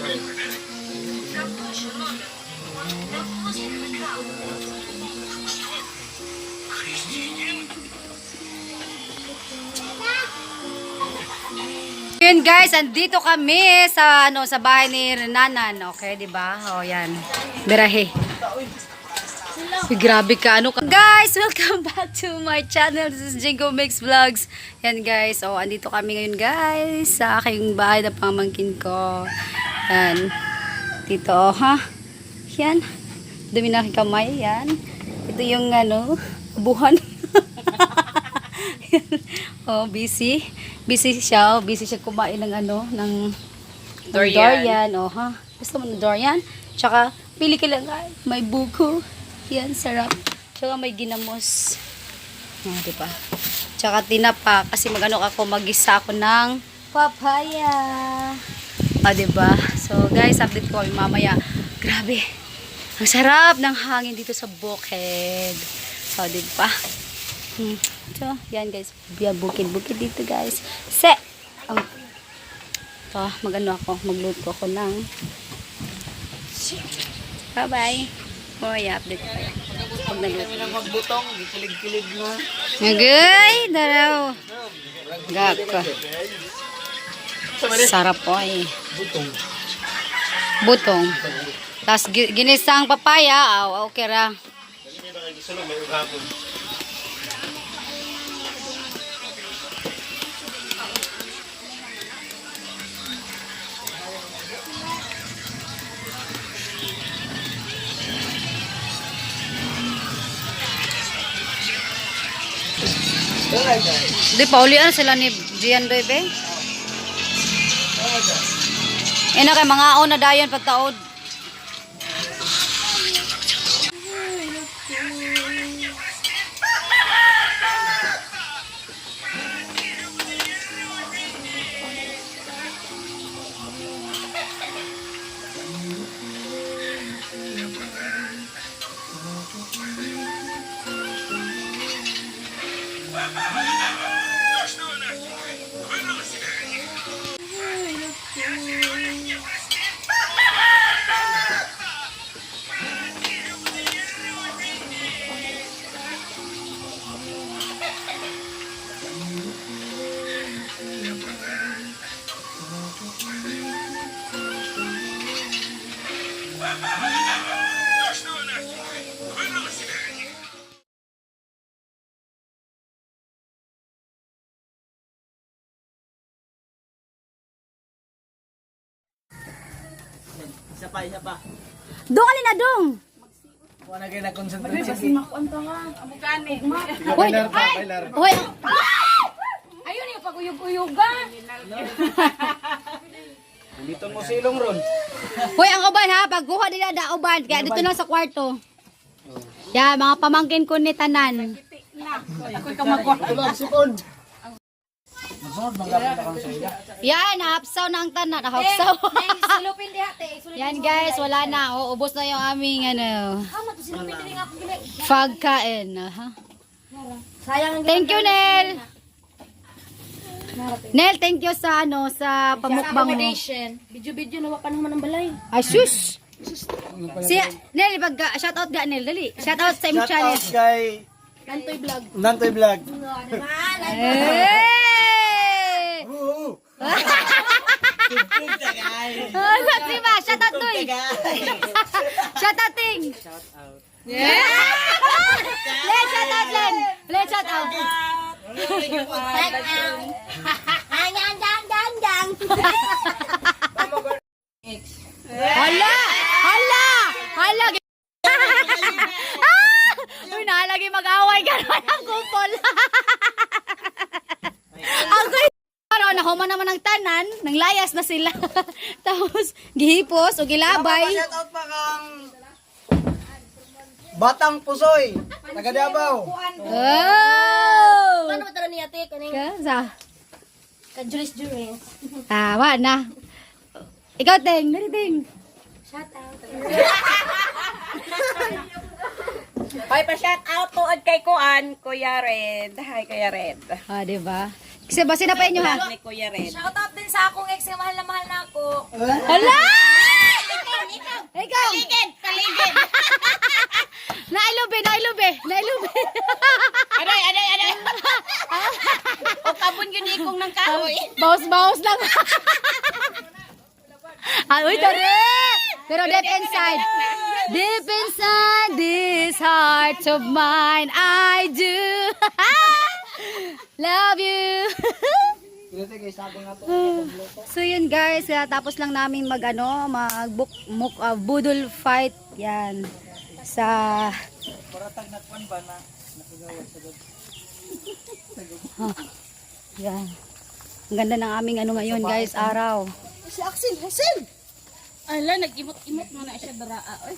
Yun guys, andito kami sa ano sa bahay ni Renanan. Okay, 'di ba? Oh, yan. Birahe. Uy, grabe ka. Ano ka? Guys, welcome back to my channel. This is Jingo Mix Vlogs. Yan guys. Oh, andito kami ngayon guys sa aking bahay na pamangkin ko. Yan. Dito, oh, ha? Yan. Dumi na aking kamay. Yan. Ito yung ano, buhan. oh, busy. Busy siya. Oh, busy siya kumain ng ano, ng ng Durian. durian. Oh, ha? Gusto mo ng durian? Tsaka, pili ka lang. Ay, may buko. Yan, sarap. Tsaka may ginamos. Oh, di ba? Tsaka tinapa. Kasi magano ako, magisa ako ng papaya. Ah, di ba? So, guys, update ko kami mamaya. Grabe. Ang sarap ng hangin dito sa bukid. So, di ba? Hmm. So, yan guys. Yan, bukid-bukid dito guys. Se! Oh. So, magano ako. Magluto ako ng Bye-bye. Boy, update ko yan. Pag nagluto. Magbutong, kilig-kilig na. Agay! Daraw. Gaka. Sarap po eh. Butong. Butong. Tapos gi- ginisang papaya. Aw, okay ra. Di pa ulian sila ni Gian Bebe. Ina kay mga na dayon pagtaod. Isa pa, isa pa. Dong alin na dong. Wala kayo na concentrate. Hoy. Hoy. Ayun yung paguyog-uyugan. Dito mo silong ron. Hoy, ang uban ha, pagkuha nila da uban, kaya dito lang sa kwarto. Ya, mga pamangkin ko ni tanan. Tulog, sipon. Masunod, manggapit ako sa iya. Yan, hapsaw na ang tanan, hapsaw. Silupin di hati. Yan guys, wala na. O, ubos na yung aming ano, gili. pagkain. Aha. Sayang ang Thank you, Nel. Nel, thank you sa ano, sa pamukbang mo. Video-video nawa pa naman ng balay. Ay, sus! Si, Nel, pag, shout out ga, Nel, dali. Shout out sa imong Shout channel. out kay Kantoy vlog. Nantoy Vlog. Oo. Oh, sabi ba? Shout out, Noy. Shout out, Ting. Shout out. Yeah! Len, shout out, Len. Len, shout out. Hala! Hala! Hala! Ah! Uy, nalagi mag-away ka naman ang kupol. Ako Pero nahuman naman ng tanan, nang layas na sila. Tapos, gihipos o gilabay. Shout out pa kang Batang Pusoy, taga Davao. Oh! Paano ba tala ni ate? Kaning Kansa. ka-juris juris. Tawa na. Ikaw, Teng. Dari, Teng. Shout out. Hoy, pa-shout out tuod kay Kuan, Kuya Red. Hi, Kuya Red. Ah, di ba? Kasi basi na pa inyo, ha? Ni Kuya Red. Shout out din sa akong ex, yung mahal na mahal na ako. Hala! Ikaw! Ikaw! Kaligid! Kaligid! Nailube, nailube, nailube. Aday, aday, aday. o kabon yun ikong ng kahoy. Bawas, bawas lang. ah, uy, tari! Pero deep inside, deep inside this heart of mine, I do love you. so yun guys, tapos lang namin mag ano, mag book, muk, ah, budol fight yan sa Ah, yan. Ang ganda ng aming ano ngayon guys, araw. Si Axel, Axel! Ala, nag-imot-imot mo na siya daraa. Oy.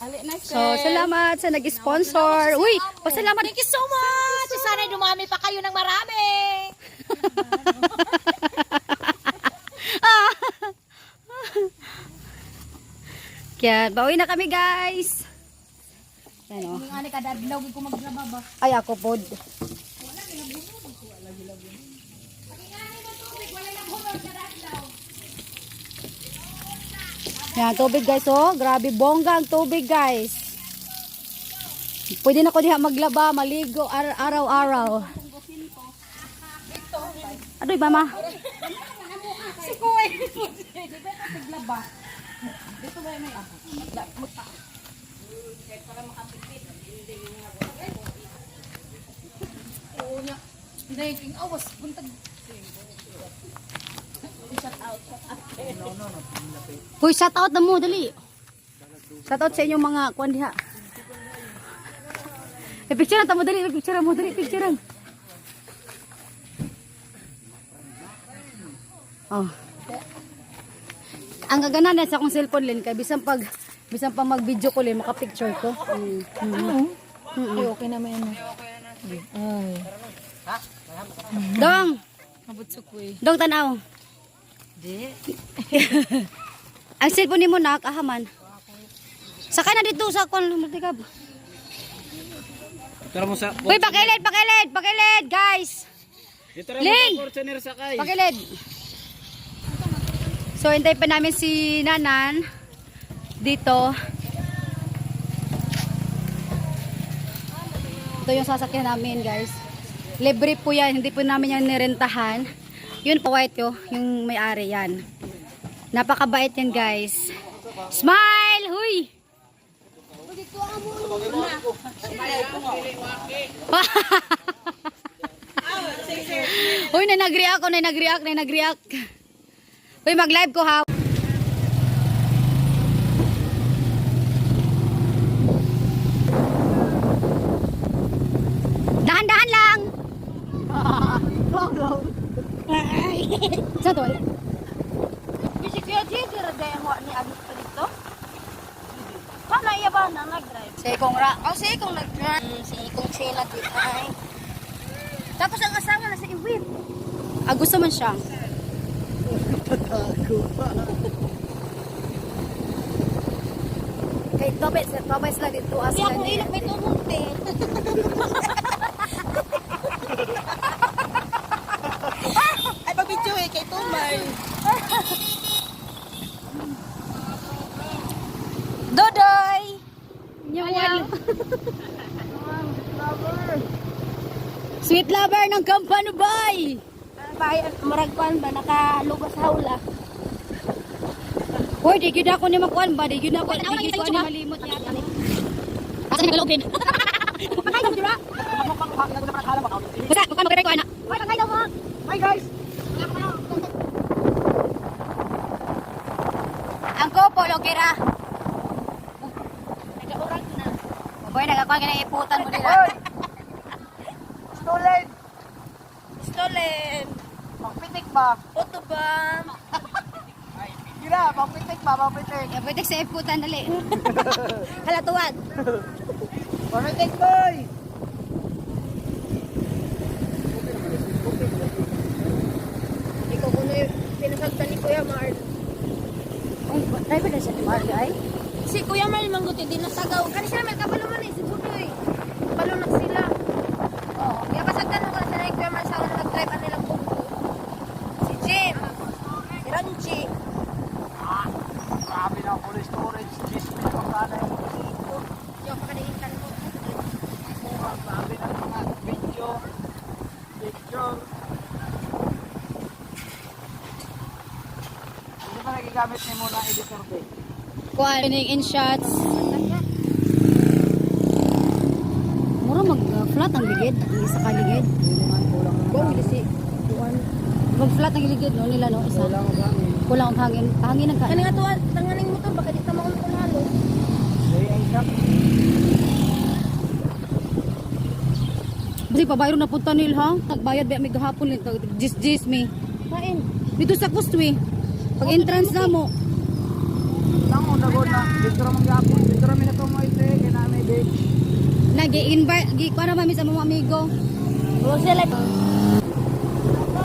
Ali na So, salamat sa nag-sponsor. Uy, pasalamat. Thank you so much! Sana dumami pa kayo ng marami! Kaya, bawi na kami guys. Yan o. Ang ani ka, dadlaw ko maglaba ba? Ay, ako pod. Yan, tubig guys oh. Grabe, bongga ang tubig guys. Pwede na ko diha maglaba, maligo, ar- araw-araw. Adoy, mama. Si Kuya. Di ba ito naglaba? Dito ba may ako? Magmuta. Para makapipit. Oo niya. Hindi, king awas. Buntag. Shout out, out. Hoy, shout out na mo, dali. Shout out sa inyong mga kuan diha. Eh, picture ta mo dali, picture mo dali, picture. Oh. Ang gagana na sa akong cellphone lin kay bisan pag bisan pa mag-video ko lin maka-picture ko. Mm. Mm. Ay, okay naman yan. Ay. Dong, Abot sa kuy. dong tanaw. Di. Ang cellphone nimo nak ahaman. Sakay na dito sa kon matigab. Tara mo sa... Uy, pakilid, pakilid, pakilid, guys. Ito Ling! Fortuner sakay. Pakilid. So, hintay pa namin si Nanan dito. Ito yung sasakyan namin, guys. Libre po yan. Hindi po namin yan nirentahan. Yun po, white yo. Yung may-ari yan. Napakabait yan, guys. Smile! Huy! Uy, na nag-react ako, na nag-react, na nag-react. Uy, mag-live ko ha. Dahan-dahan lang. Sa to? Bisik kaya di, dira daya mo ni Agnes pa dito? Paano iya ba na nag-drive? Sa ikong ra. Oh, si Ikong nag-drive. Mm, si Ikong Sheila dito ay. Tapos ang asawa na sa Iwin. Ah, gusto man siya. Kay Tobes, Tobes lang dito. Kaya kung ilok may tumunti. Ay, eh, Tumay. Dodoy! Nyawan. Sweet lover ng Kampano Bay! Bayan, maragpan ba nakalubas sa hawla? Hoy, di gyud ako ni makuan ba? Di gyud ako di gyud ko ni malimot niya. Asa ni galugin? Patay sa dira. Basta, kung magre ko ana. Hoy, pagkay daw mo! Hi guys! Ang kopo logira. Nag-urag na. Boy, nagakuan ka na iputan mo nila. Stolen! Stolen! Pagpitik ba? Autobahn! Gira, pagpitik ba? Pagpitik. Pwede sa iputan dali. Halatuwad. Pagpitik, boy! Hindi ko kuno yung pinasagtan ni Kuya Marl. Driver na siya Mario ay. Si Kuya Marl mangguti din nasagaw. Kani sila may kabalo man eh, si Budoy. Kabalo na sila. Oh, kaya pasagdan mo ka na sila ni Kuya Marl sa una nag-drive ang nilang bungko. Si Jim. Si Ranji. Grabe na, full storage. 10 minutes pa ka na. Yung pakadahikan mo. Nagigamit ni muna editor day. Kuan in shots. Mura mag uh, flat ang ligid, ang isa ka ligid. Go with si kuan. Mag flat ang ligid no nila no isa. Wala ko kami. Kulang ang hangin. Hangin ang Kani kain. nga tuwa, tanganing mo to, baka di ka makumpul halo. Day ay shop. Basi pabayro na punta nil ha. Nagbayad ba may gahapon nito. Jis jis me. Kain. Dito sa Kustwi. Pag entrance na mo. Una ko na. Dito ra magyapon. Dito ra mi na tumoy te. Kaya may beach. Nagi-invite. Gi para mami sa mga amigo. Rosel, like,